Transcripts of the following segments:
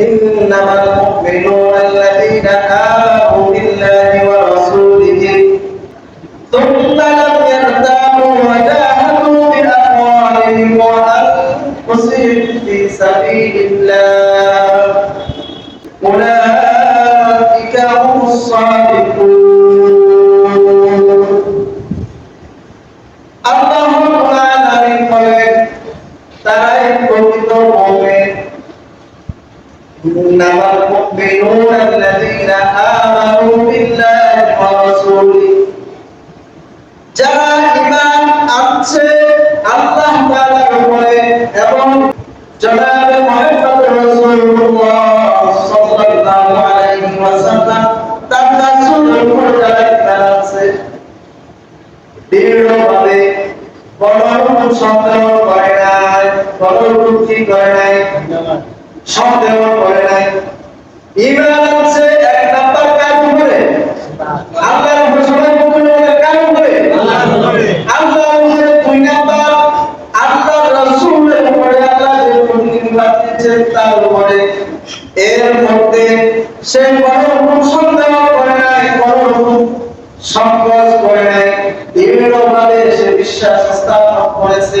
إنما المؤمنون الذين آمنوا بالله ورسوله ثم لم يرتابوا وجاهدوا بأموالهم وأنفسهم في سبيل الله أولئك هم الصادقون আল্লাহ রাব্বুল আলামিন বলেন তারাই প্রকৃত মুমিন إنما المؤمنون الذين آمنوا بالله ورسوله যারা ঈমান আনছে আল্লাহ তাআলার উপরে এবং জনাব মুহাম্মদ রাসূলুল্লাহ সাল্লাল্লাহু আলাইহি ওয়াসাল্লাম তার রাসূলের উপরে যারা ঈমান আনছে দৃঢ়ভাবে কোনো রকম সন্দেহ করে নাই কোনো রকম কি করে নাই সন্দেহ করে নাই। ইমান আছে এক নাম্বার করে। আল্লাহর উপর সবাই মুমিন হলে উপরে উপরে উপরে। এর মধ্যে সে কোনো রকম সন্দেহ করে নাই, কোনো রকম করে নাই। দৃঢ়ভাবে সে বিশ্বাস স্থাপন করেছে।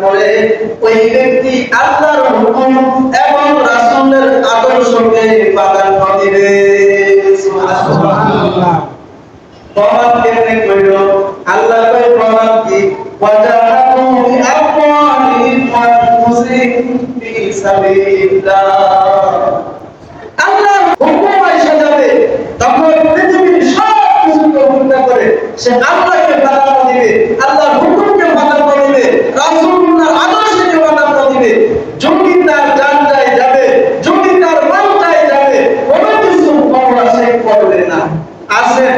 করে ওই ব্যক্তি আল্লাহর হুকুম এবং রাসূলের আদর্শকে দিবে। আল্লাহ আদর্শকে প্রাধান্য দিবে যদি তার জান যায় যাবে যদি তার মন যায় যাবে কোনো কিছু করা সে করবে না আসেন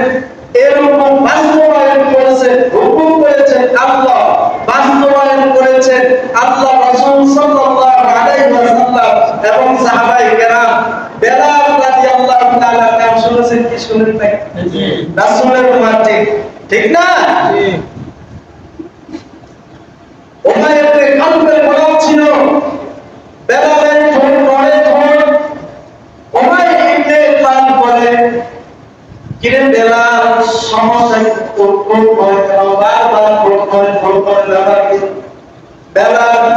এরকম বাস্তবায়ন করেছেন হুকুম করেছেন আল্লাহ বাস্তবায়ন করেছেন আল্লাহ রাসূল সাল্লাল্লাহু আলাইহি ওয়াসাল্লাম এবং সাহাবায়ে কেরাম বেলাল রাদিয়াল্লাহু তাআলা নাম শুনেছেন কি শুনেন নাই রাসূলের উম্মত ঠিক না?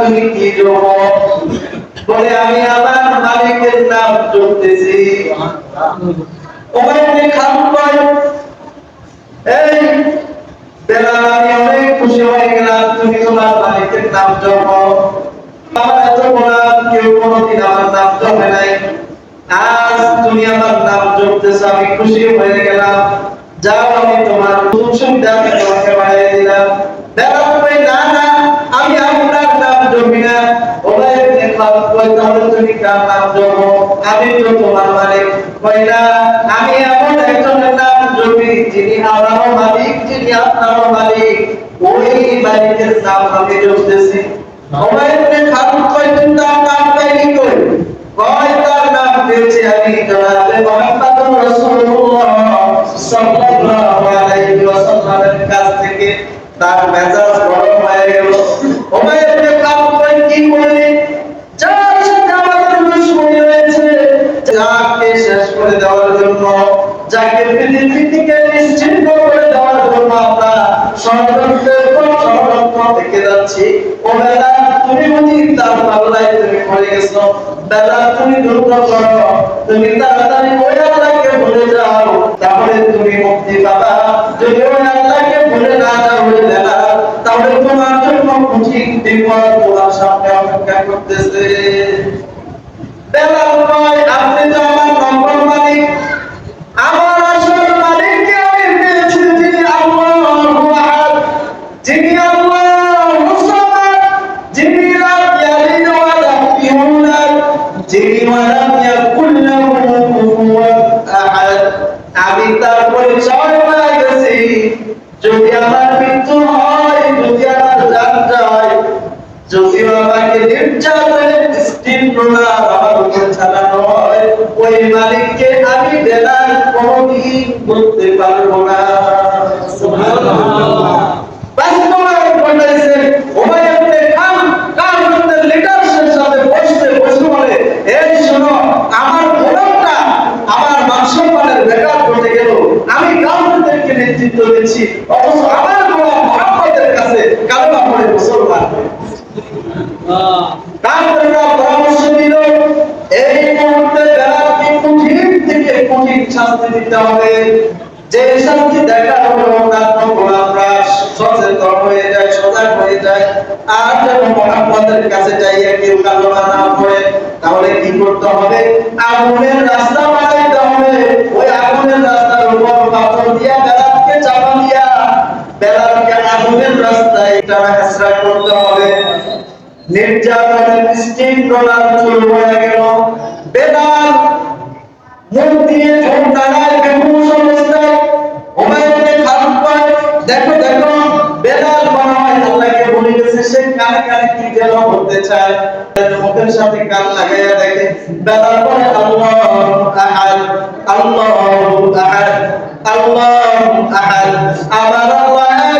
তুমি কি আমি আমার মালিকের নাম জপতেছি। ওখানে খাম এই বেলাল আমি অনেক খুশি হয়ে গেলাম, তুমি তোমার মালিকের নাম জপ আমার এত গোলাম, কেউ কোনোদিন আমার নাম জপে নাই। আজ তুমি আমার নাম জপতেছ, আমি খুশি হয়ে গেলাম। যাও, আমি তোমার সুবিধা আমি তোমাকে বাড়িয়ে দিলাম। আমি মালিক, কই না? আমি এমন একজনের নাম জপি যিনি আমারও মালিক, যিনি আপনারও মালিক। ওই মালিকের নাম আমি জপতেছি। ওলাই খারাপ তুমি তার নাম পাইনি কই? কয় তার নাম পেয়েছে আমি? জনাবে যাচ্ছি ও বেলা তুমি বুঝি তার পাল্লায় তুমি পড়ে গেছো। বেলা তুমি দ্রুত করো। তুমি তাড়াতাড়ি ওই আল্লাহকে ভুলে যাও। তাহলে তুমি মুক্তি পাবা। যদি ওই আল্লাহকে ভুলে না যাও বেলা, তাহলে তোমার জন্য কঠিন বিপদ তোমার সামনে অপেক্ষা করতেছে। যদি আমার মৃত্যু হয়, যদি আমার জান যায়, যদি আমাকে নির্যাতনের দৃষ্টিপ্রণাম আমার উপর চালানো হয়, ওই মালিককে আমি বেলাল কোনদিন বলতে পারব না সুবহানাল্লাহ বাস্তবায়ন ঘটাইছেন হুমায়ুনকে খান কাফিরদের লিডারশিপ সাথে বসতে বসে বলে এই শোনো আমার গোলামটা আমার মানসম্মানের বেকার করতে গেল আমি কাফিরদেরকে নেতৃত্ব দিচ্ছি অথচ আমার গোলাম মুহাম্মদের কাছে কালেমা পড়ে মুসলমান কাফিররা পরামর্শ দিল এই মুহূর্তে বেলালকে কঠিন থেকে কঠিন শাস্তি দিতে হবে যে শাস্তি দেখা হলো অন্যান্য গোলামরা সচেতন হয়ে যায় সজাগ হয়ে যায় আর যেন মোহাম্মদের কাছে যাইয়া কেউ কালোমা না পড়ে তাহলে কি করতে হবে? আগুনের রাস্তা টানা হেসরা করতে হবে। নির্যাতনের স্টিমরোলার শুরু হয়ে গেল। বেলাল মুখ দিয়ে ঠোঁট দাঁড়ায় বেহুশ অবস্থায় হুমায়ুনের খারাপ পায় দেখো দেখো বেলাল মনে হয় আল্লাহকে বলে গেছে সে কানে কানে কি যেন বলতে চায়। মুখের সাথে কান লাগাইয়া দেখে বেলাল বলে, আল্লাহ আহাদ আল্লাহ আহাদ আল্লাহ আহাদ আমার আল্লাহ